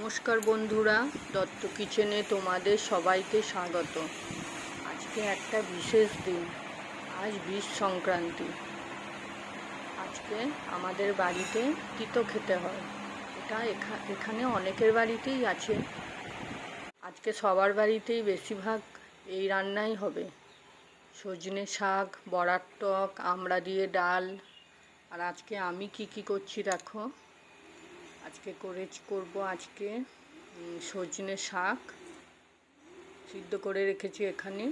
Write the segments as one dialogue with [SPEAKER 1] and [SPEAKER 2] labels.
[SPEAKER 1] নমস্কার বন্ধুরা, দত্ত কিচেনে তোমাদের সবাইকে স্বাগত। আজকে একটা বিশেষ দিন, আজ বিষ সংক্রান্তি। আজকে আমাদের বাড়িতে তিতো খেতে হয়। এটা এখা- এখানে অনেকের বাড়িতেই আছে। আজকে সবার বাড়িতেই বেশিরভাগ এই রান্নাই হবে। সজনে শাক, বড়ার টক, আমড়া দিয়ে ডাল। আর আজকে আমি কি কি করছি দেখো। আজকে করে করব, আজকে সজনে শাক সিদ্ধ করে রেখেছি এখানে।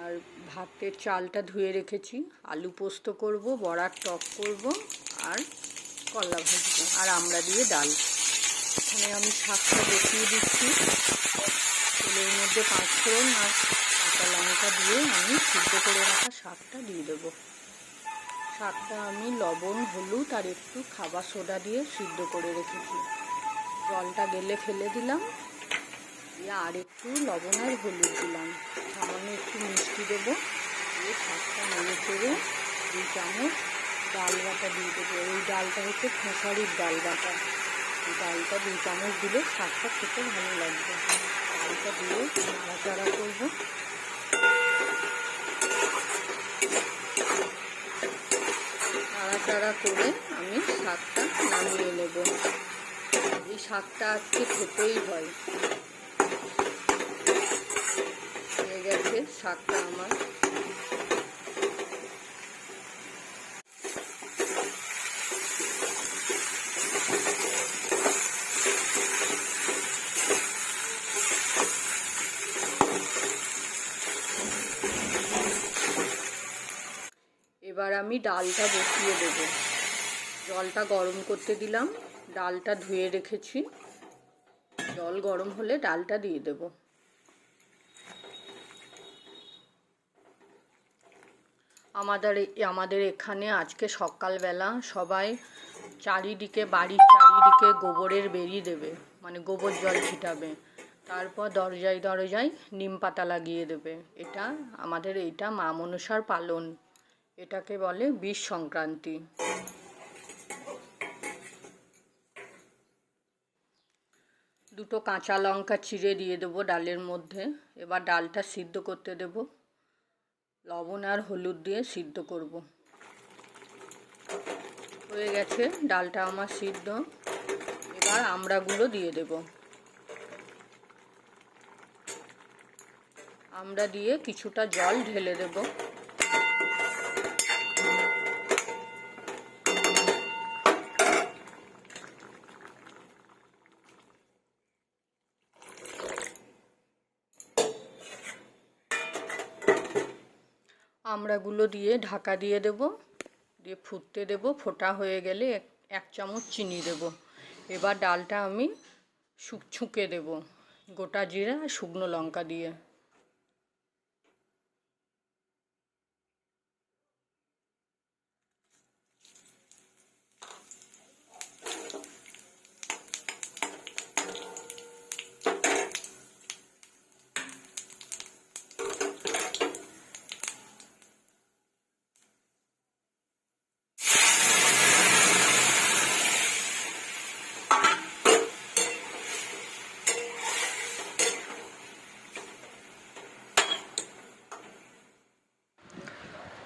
[SPEAKER 1] আর ভাতের চালটা ধুয়ে রেখেছি, আলু পোস্ত করব, বড়ার টক করব, আর কলা ভাজবো, আর আমরা দিয়ে ডাল। এখানে আমি শাকটা বসিয়ে দিচ্ছি। তেলের মধ্যে পাঁচফোড়ন আর কাঁচা লঙ্কা দিয়ে আমি সিদ্ধ করে রাখা শাকটা দিয়ে দেবো। শাকটা আমি লবণ, হলুদ আর একটু খাবার সোডা দিয়ে সিদ্ধ করে রেখেছি। জলটা গেলে ফেলে দিলাম। আর একটু লবণ আর হলুদ দিলাম। সামান্য একটু মিষ্টি দেবো। দিয়ে শাকটা নেড়ে চেড়ে দুই চামচ ডাল বাটা দিয়ে দেবো। এই ডালটা হচ্ছে খেসারির ডাল বাটা। ডালটা দুই চামচ দিলে শাকটা খেতে ভালো লাগবে। ডালটা দিয়ে নাড়াচাড়া করব। নাড়াচাড়া করে আমি শাকটা নামিয়ে নেব। এই শাকটা আজকে খেতেই হয়। হয়ে গেছে শাকটা আমার এবার আমি ডালটা বসিয়ে দেব। জলটা গরম করতে দিলাম, ডালটা ধুয়ে রেখেছি। জল গরম হলে ডালটা দিয়ে দেব। আমাদের আমাদের এখানে আজকে সকালবেলা সবাই চারিদিকে, বাড়ির চারিদিকে গোবরের বেরি দেবে মানে গোবর জল ছিটাবে। তারপর দরজায় দরজায় নিম পাতা লাগিয়ে দেবে। এটা আমাদের এইটা মা মনসার পালন। এটাকে বলে বিষ সংক্রান্তি। দুটো কাঁচা লঙ্কা চিড়ে দিয়ে দেবো ডালের মধ্যে। এবার ডালটা সিদ্ধ করতে দেব। লবণ আর হলুদ দিয়ে সিদ্ধ করব। হয়ে গেছে, ডালটা আমার সিদ্ধ। এবার আমড়াগুলো দিয়ে দেব। আমরা দিয়ে কিছুটা জল ঢেলে দেবো। আমড়াগুলো দিয়ে ঢাকা দিয়ে দেব, দিয়ে ফুটতে দেব, ফোটা হয়ে গেলে এক চামচ চিনি দেব। এবার ডালটা আমি শুক, ছুঁকে দেব, গোটা জিরা শুকনো লঙ্কা দিয়ে।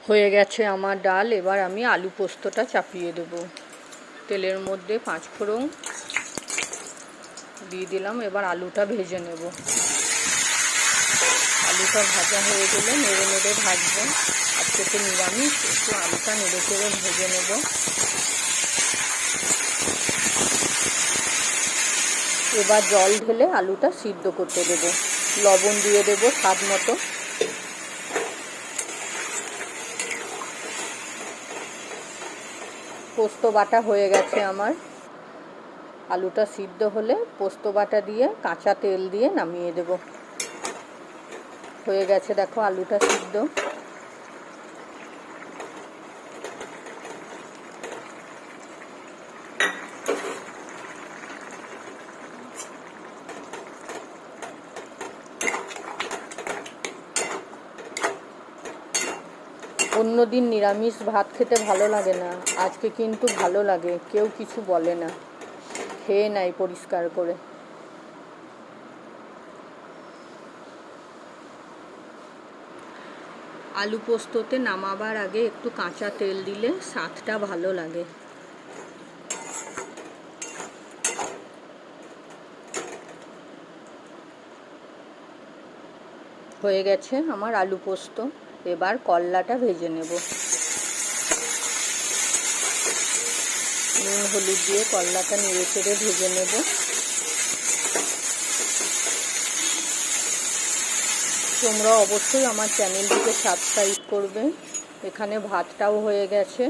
[SPEAKER 1] হয়ে গেছে আমার ডাল, এবার আমি আলু পোস্তটা চাপিয়ে দেব। তেলের মধ্যে পাঁচ ফোড়ন দিয়ে দিলাম, এবার আলুটা ভেজে নেব। আলুটা ভাজা হয়ে গেলে নেড়ে নেড়ে ভাজবো। আজকে তো নিরামিষ, একটু আলুটা নেড়ে চেড়ে ভেজে নেব। এবার জল ঢেলে আলুটা সিদ্ধ করতে দেব। লবণ দিয়ে দেব স্বাদ মতো। পোস্ত বাটা হয়ে গেছে আমার। আলুটা সিদ্ধ হলে পোস্ত বাটা দিয়ে কাঁচা তেল দিয়ে নামিয়ে দেব। হয়ে গেছে, দেখো আলুটা সিদ্ধ। অন্য দিন নিরামিষ ভাত খেতে ভালো লাগে না। আজকে কিন্তু ভালো লাগে, কেউ কিছু বলে না। খেয়ে নেয় পরিষ্কার করে। আলু পোস্ততে নামাবার আগে একটু কাঁচা তেল দিলে স্বাদটা ভালো লাগে। হয়ে গেছে আমার আলু পোস্ত। এবার কল্লাটা ভেজে নেব। হলুদ দিয়ে কল্লাটা নেড়ে চেড়ে ভেজে নেব। তোমরা অবশ্যই আমার চ্যানেলটিকে সাবস্ক্রাইব করবে। এখানে ভাতটাও হয়ে গেছে।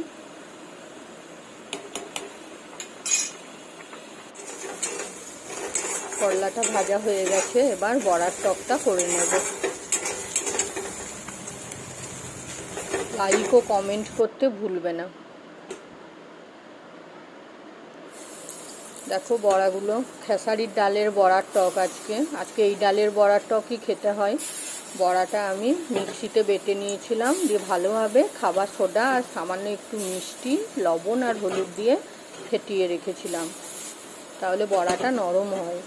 [SPEAKER 1] করলাটা ভাজা হয়ে গেছে। এবার বড়ার টকটা করে নেব। লাইক ও কমেন্ট করতে ভুলবে না। দেখো বড়াগুলো, খেসারির ডালের বড়ার টক আজকে। আজকে এই ডালের বড়ার টকই খেতে হয়। বড়াটা আমি মিক্সিতে বেটে নিয়েছিলাম, দিয়ে ভালোভাবে খাবার সোডা আর সামান্য একটু মিষ্টি, লবণ আর হলুদ দিয়ে ফেটিয়ে রেখেছিলাম। তাহলে বড়াটা নরম হয়।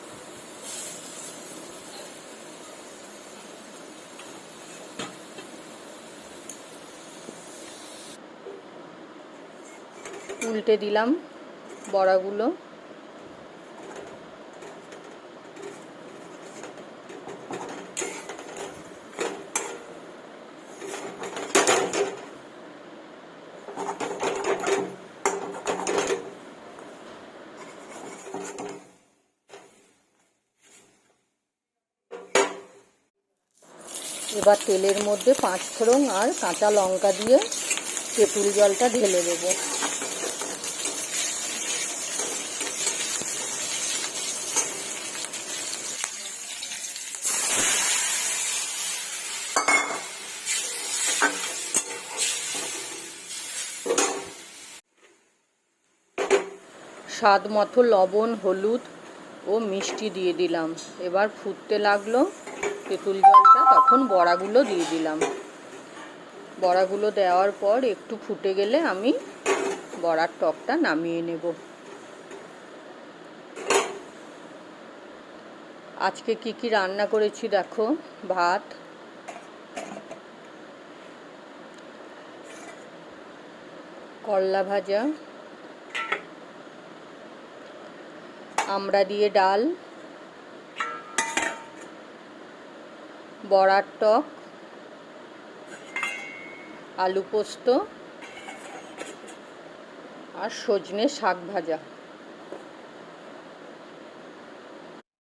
[SPEAKER 1] উল্টে দিলাম বড়াগুলো। এবার তেলের মধ্যে পাঁচ ফোড়ন আর কাঁচা লঙ্কা দিয়ে তেঁতুল জলটা ঢেলে দেবো। স্বাদ মতো লবণ, হলুদ ও মিষ্টি দিয়ে দিলাম। এবার ফুটতে লাগল তেঁতুল জলটা, তখন বড়াগুলো দিয়ে দিলাম। বড়াগুলো দেওয়ার পর একটু ফুটে গেলে আমি বড়ার টকটা নামিয়ে নেব। আজকে কি কি রান্না করেছি দেখো? ভাত, করলা ভাজা আমড়া দিয়ে ডাল বড়ার টক আলু পোস্ত আর সজনে শাক ভাজা।